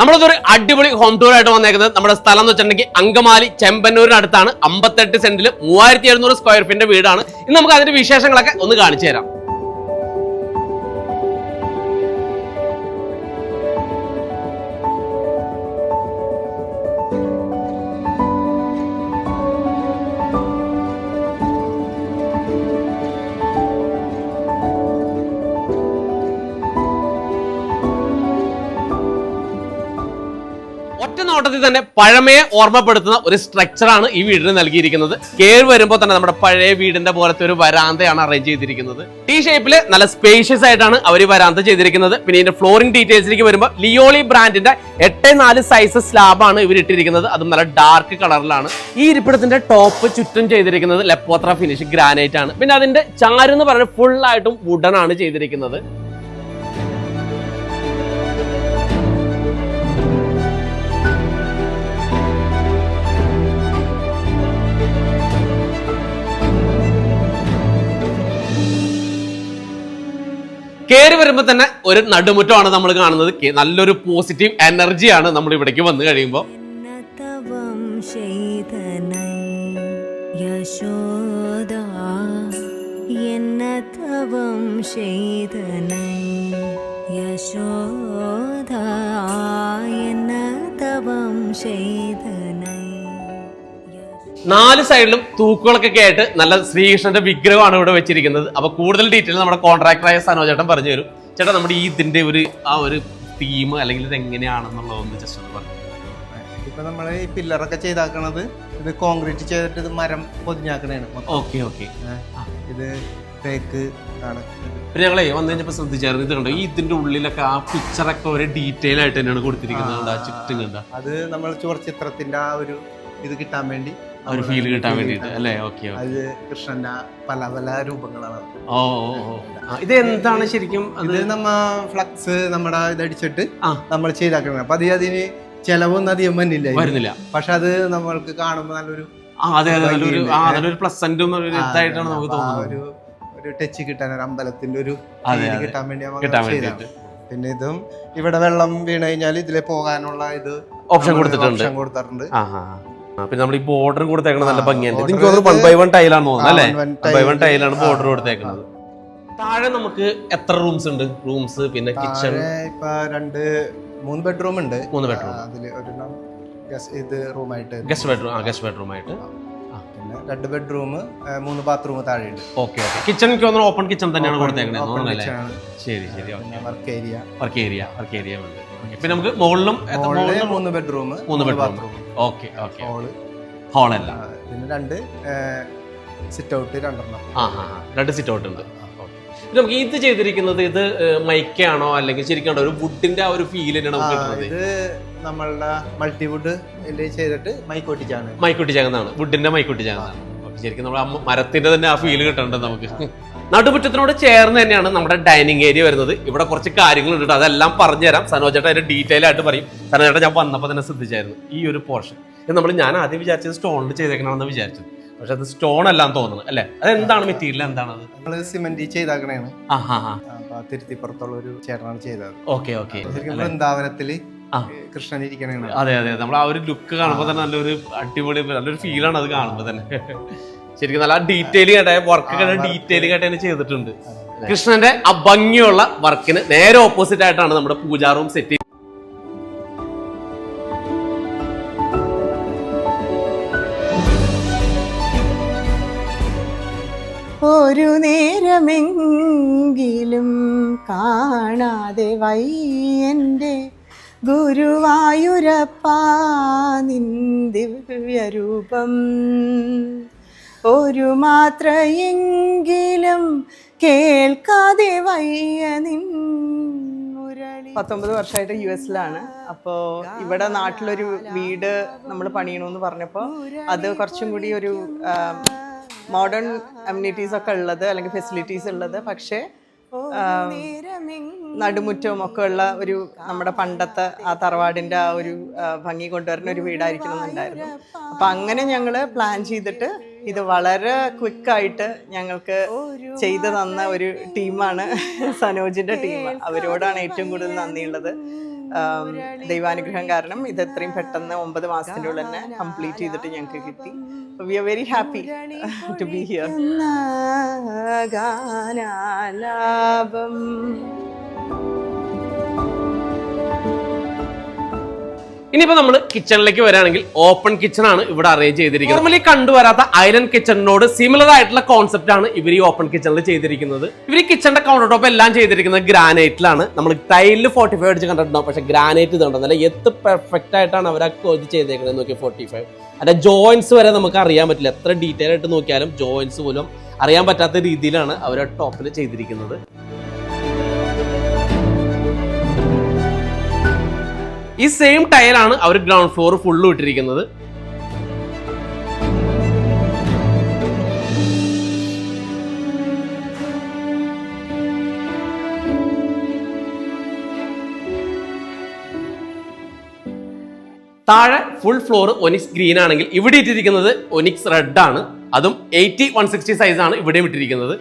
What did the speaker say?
നമ്മളതൊരു അടിപൊളി home tour ആയിട്ട് വന്നേക്കുന്നത് നമ്മുടെ സ്ഥലം എന്ന് വെച്ചിട്ടുണ്ടെങ്കിൽ അങ്കമാലി ചെമ്പന്നൂരിനടുത്താണ്. അമ്പത്തെട്ട് സെന്റിൽ മൂവായിരത്തി എഴുന്നൂറ് സ്ക്വയർ ഫീറ്റിന്റെ വീടാണ്. ഇന്ന് നമുക്ക് അതിന്റെ വിശേഷങ്ങളൊക്കെ ഒന്ന് കാണിച്ചു തരാം. നോട്ടത്തിൽ തന്നെ പഴമയെ ഓർമ്മപ്പെടുത്തുന്ന ഒരു സ്ട്രക്ചറാണ് ഈ വീടിന് നൽകിയിരിക്കുന്നത്. കയറി വരുമ്പോൾ തന്നെ നമ്മുടെ പഴയ വീടിന്റെ പോലത്തെ ഒരു വരാന്തയാണ് അറേഞ്ച് ചെയ്തിരിക്കുന്നത്. ടി ഷേപ്പിൽ നല്ല സ്പേഷ്യസ് ആയിട്ടാണ് അവർ വരാന്ത ചെയ്തിരിക്കുന്നത്. പിന്നെ ഇതിന്റെ ഫ്ലോറിംഗ് ഡീറ്റെയിൽസിലേക്ക് വരുമ്പോൾ ലിയോളി ബ്രാൻഡിന്റെ എട്ട് നാല് സൈസ് സ്ലാബാണ് ഇവർ ഇട്ടിരിക്കുന്നത്. അതും നല്ല ഡാർക്ക് കളറിലാണ് ഈ ഇരിപ്പിടത്തിന്റെ ടോപ്പ് ചുറ്റും ചെയ്തിരിക്കുന്നത് ലെപ്പോത്ര ഫിനിഷ് ഗ്രാനൈറ്റ് ആണ്. പിന്നെ അതിന്റെ ചാരെന്ന് പറയുന്നത് ഫുൾ ആയിട്ടും വുഡൻ ആണ് ചെയ്തിരിക്കുന്നത്. കയറി വരുമ്പോൾ തന്നെ ഒരു നടുമുറ്റമാണ് നമ്മൾ കാണുന്നത്. നല്ലൊരു പോസിറ്റീവ് എനർജിയാണ് നമ്മൾ ഇവിടേക്ക് വന്നു കഴിയുമ്പോൾ എന്നതവം യശോദ നാല് സൈഡിലും തൂക്കുകളൊക്കെ ആയിട്ട് നല്ല ശ്രീകൃഷ്ണന്റെ വിഗ്രഹമാണ് ഇവിടെ വെച്ചിരിക്കുന്നത്. അപ്പൊ കൂടുതൽ ഡീറ്റെയിൽ നമ്മുടെ കോൺട്രാക്ടറായ സനോജേട്ടൻ പറഞ്ഞു തരും. ചേട്ടാ നമ്മുടെ ഈ ഇതിന്റെ ഒരു ആ ഒരു തീം അല്ലെങ്കിൽ ഇത് എങ്ങനെയാണെന്നുള്ളതൊന്ന് ജസ്റ്റ് ഒന്ന് പറഞ്ഞു ഇപ്പൊ നമ്മൾ ഈ പില്ലറൊക്കെ ചെയ്താക്കണത് ഇത് കോൺക്രീറ്റ് ചെയ്തിട്ട് ഇത് മരം പൊതിഞ്ഞാക്കണേണ്. Okay okay. ഇത് തേക്ക് ആണ്. പിന്നെ ഞങ്ങളെ വന്നു കഴിഞ്ഞപ്പോ ശ്രദ്ധിച്ചായിരുന്നു ഇത് കണ്ടോ? ഈ ഇതിന്റെ ഉള്ളിലൊക്കെ ആ പിക്ചറൊക്കെ ഒരു ഡീറ്റെയിൽ ആയിട്ട് തന്നെയാണ് കൊടുത്തിരിക്കുന്നത്. കണ്ടോ, ആ ചുറ്റും കണ്ട? അത് നമ്മൾ ചുവർച്ചിത്രത്തിന്റെ ആ ഒരു ഇത് കിട്ടാൻ വേണ്ടി ഒരു ഫീൽ കിട്ടാൻ വേണ്ടിയിട്ട്. അല്ലേ? ഓക്കെ അത് കൃഷ്ണന്റെ പല പല രൂപങ്ങളാണ്. ഓ ഇത് എന്താണ് ശരിക്കും അത്? ഇത് നമ്മ ഫ്ലക്സ് നമ്മുടെ ഇതടിച്ചിട്ട് നമ്മൾ ചെയ്താക്കണം അപ്പൊ അത് അതിന് ചെലവൊന്നും അധികം വന്നില്ല വരുന്നില്ല. പക്ഷെ അത് നമ്മൾക്ക് കാണുമ്പോൾ നല്ലൊരു അതെ അതെ നല്ലൊരു നല്ലൊരു പ്ലസന്റും ഒരു ഇതായിട്ടാണ് നമുക്ക് തോന്നുന്നത്. ഒരു ഒരു ടച്ച് കിട്ടാൻ ഒരു അമ്പലത്തിന്റെ ഒരു കിട്ടാൻ വേണ്ടി. പിന്നെ ഇതും ഇവിടെ വെള്ളം വീണ് കഴിഞ്ഞാൽ ഇതിലെ പോകാനുള്ള ഇത് ഓപ്ഷൻ കൊടുത്തിട്ടുണ്ട്. ഓപ്ഷൻ കൊടുത്തിട്ടുണ്ട്. പിന്നെ നമ്മൾ ഈ ബോർഡർ കൊടുത്തേക്കുന്നത് നല്ല ഭംഗിയുണ്ട് border എനിക്ക് തോന്നുന്നു വൺ ബൈ വൺ ടൈലാണ് തോന്നുന്നത് അല്ലേ ആ, one വൺ ബൈ വൺ ടൈലാണ് ബോർഡർ കൊടുത്തേക്കുന്നത് താഴെ നമുക്ക് എത്ര റൂംസ് ഉണ്ട്? റൂംസ് പിന്നെ കിച്ചൺ ഇപ്പൊ രണ്ട് മൂന്ന് ബെഡ്റൂം ഉണ്ട്. മൂന്ന് ബെഡ്റൂം അതിൽ ഇത് റൂമായിട്ട് ഗസ്റ്റ് ബെഡ്റൂം ആ ഗസ്റ്റ് ബെഡ്റൂം ആയിട്ട്. രണ്ട് ബെഡ്റൂം മൂന്ന് ബാത്റൂം താഴെയുണ്ട്. Okay okay. കിച്ചൺ തോന്നുന്നു ഓപ്പൺ കിച്ചൺ തന്നെയാണ് കൊടുത്തേക്കുന്നത് ശരി ശരി work area work area work area ഉണ്ട്. പിന്നെ നമുക്ക് മുകളിലും മൂന്ന് ബെഡ്റൂം മൂന്ന് ബെഡ്റൂം. ഓക്കെ ഓക്കെ ഹോൾ ഹോളല്ല പിന്നെ രണ്ട് സിറ്റ് ഔട്ട് രണ്ടെണ്ണം. ആ. രണ്ട് സിറ്റ് ഔട്ട് ഉണ്ട്. നമുക്ക് ഇത് ചെയ്തിരിക്കുന്നത് ഇത് മൈക്കാണോ അല്ലെങ്കിൽ ശരിക്കും ഒരു വുഡിന്റെ ആ ഒരു ഫീൽ തന്നെയാണ് നമുക്ക് കിട്ടുന്നത്. ഇത് നമ്മളുടെ മൾട്ടിവുഡ് ചെയ്തിട്ട് മൈക്കൊട്ടിച്ചാണ്. മൈക്കൊട്ടിച്ചാകുന്നതാണ്. വുഡിന്റെ മൈക്കൊട്ടിച്ചാകുന്നതാണ്. ശരിക്കും നമ്മൾ മരത്തിന്റെ തന്നെ ആ ഫീൽ കിട്ടേണ്ടത് നമുക്ക്. നടുമുറ്റത്തിനോട് ചേർന്ന് തന്നെയാണ് നമ്മുടെ ഡൈനിങ് ഏരിയ വരുന്നത്. ഇവിടെ കുറച്ച് കാര്യങ്ങൾ ഉണ്ട് അതെല്ലാം പറഞ്ഞുതരാം. സനോജേട്ട അതിന്റെ ഡീറ്റെയിൽ ആയിട്ട് പറയും. സനോജേട്ട ഞാൻ വന്നപ്പോൾ തന്നെ ശ്രദ്ധിച്ചായിരുന്നു ഈ ഒരു പോർഷൻ ഇത് നമ്മൾ ഞാൻ ആദ്യം വിചാരിച്ചത് സ്റ്റോണിൽ ചെയ്തേക്കണമെന്ന് വിചാരിച്ചത് പക്ഷെ അത് സ്റ്റോൺ അല്ലാന്ന് തോന്നുന്നു അല്ലെ? അത് എന്താണ് മെറ്റീരിയൽ? എന്താണ് അത് നമ്മൾ സിമെന്റ് ചെയ്താക്കണേണ്. അപ്പൊ തിരുത്തിപ്പുറത്തുള്ള ഒരു ചേട്ടനാണ് ചെയ്തത്. Okay okay. ശരിക്കും വൃന്ദാവനത്തിൽ കൃഷ്ണൻ ഇരിക്കണേണ്. അതെ അതെ നമ്മൾ ആ ഒരു ലുക്ക് കാണുമ്പോൾ തന്നെ നല്ലൊരു അടിപൊളി നല്ലൊരു ഫീലാണ് അത് കാണുമ്പോൾ തന്നെ. ശരിക്കും നല്ല ഡീറ്റെയിലിംഗ് ആയിട്ട് വർക്ക്. ഡീറ്റെയിലിംഗ് ആയിട്ട് തന്നെ ചെയ്തിട്ടുണ്ട്. കൃഷ്ണന്റെ ആ ഭംഗിയുള്ള വർക്കിന് നേരെ ഓപ്പോസിറ്റ് ആയിട്ടാണ് നമ്മുടെ പൂജാ റൂം സെറ്റ് ഒരു നേരമെങ്കിലും കാണാതെ വയ്യന്റെ ഗുരുവായൂരപ്പാ നിൻ ദിവ്യരൂപം ഒരു മാത്രയെങ്കിലും കേൾക്കാതെ വയ്യ നിൻ പത്തൊമ്പത് വർഷമായിട്ട് യു എസിലാണ്. അപ്പോൾ ഇവിടെ നാട്ടിലൊരു വീട് നമ്മൾ പണിയണമെന്ന് പറഞ്ഞപ്പോൾ അത് കുറച്ചും കൂടി ഒരു മോഡേൺ അമ്യൂണിറ്റീസ് ഒക്കെ ഉള്ളത് അല്ലെങ്കിൽ ഫെസിലിറ്റീസ് ഉള്ളത്. പക്ഷേ നടുമുറ്റവും ഒക്കെ ഉള്ള ഒരു നമ്മുടെ പണ്ടത്തെ ആ തറവാടിന്റെ ആ ഒരു ഭംഗി കൊണ്ടുവരുന്ന ഒരു വീടായിരിക്കണം എന്നുണ്ടായിരുന്നു അപ്പൊ അങ്ങനെ ഞങ്ങൾ പ്ലാൻ ചെയ്തിട്ട് ഇത് വളരെ ക്വിക്കായിട്ട് ഞങ്ങൾക്ക് ചെയ്തു തന്ന ഒരു ടീമാണ് സനോജിന്റെ ടീം അവരോടാണ് ഏറ്റവും കൂടുതൽ നന്ദിയുള്ളത്. ദൈവാനുഗ്രഹം കാരണം ഇത് എത്രയും പെട്ടെന്ന് ഒമ്പത് മാസത്തിന്റെ ഉള്ളിൽ തന്നെ കംപ്ലീറ്റ് ചെയ്തിട്ട് ഞങ്ങൾക്ക് കിട്ടി. We are very happy to be here ഗാനാലാപം. ഇനിയിപ്പോ നമ്മൾ കിച്ചണിലേക്ക് വരാണെങ്കിൽ ഓപ്പൺ കിച്ചൺ ആണ് ഇവിടെ അറേഞ്ച് ചെയ്തിരിക്കുന്നത്. നോർമലി കണ്ടുവരാത്ത ഐലൻഡ് കിച്ചണിനോട് സിമിലർ ആയിട്ടുള്ള കോൺസെപ്റ്റ് ആണ് ഇവർ ഈ ഓപ്പൺ കിച്ചണിൽ ചെയ്തിരിക്കുന്നത്. ഇവർ ഈ കിച്ചണിന്റെ കൗണ്ടർ ടോപ്പ് എല്ലാം ചെയ്തിരിക്കുന്നത് ഗ്രാനൈറ്റിലാണ് നമ്മൾ ടൈലിൽ ഫോർട്ടി ഫൈവ് അടിച്ച് കണ്ടിട്ടുണ്ടാവും. പക്ഷെ ഗ്രാനൈറ്റ് ഇതുണ്ടെന്നല്ല എത്ര പെർഫെക്റ്റ് ആയിട്ടാണ് അവർ ഇത് ചെയ്തേക്കുന്നത്. നോക്കി ഫോർട്ടി ഫൈവ് അതിന്റെ ജോയിന്റ്സ് വരെ നമുക്ക് അറിയാൻ പറ്റില്ല. എത്ര ഡീറ്റെയിൽ ആയിട്ട് നോക്കിയാലും ജോയിന്റ്സ് പോലും അറിയാൻ പറ്റാത്ത രീതിയിലാണ് അവർ ടോപ്പിൽ ചെയ്തിരിക്കുന്നത്. ഈ സെയിം ടയലാണ് അവർ ഗ്രൗണ്ട് ഫ്ലോർ ഫുള്ള് ഇട്ടിരിക്കുന്നത്. താഴെ ഫുൾ ഫ്ലോർ ഒനിക്സ് ഗ്രീൻ ആണെങ്കിൽ ഇവിടെ ഇട്ടിരിക്കുന്നത് ഒനിക്സ് റെഡ് ആണ്. അതും എയ്റ്റി വൺ സിക്സ്റ്റി സൈസ് ആണ് ഇവിടെയും ഇട്ടിരിക്കുന്നത്.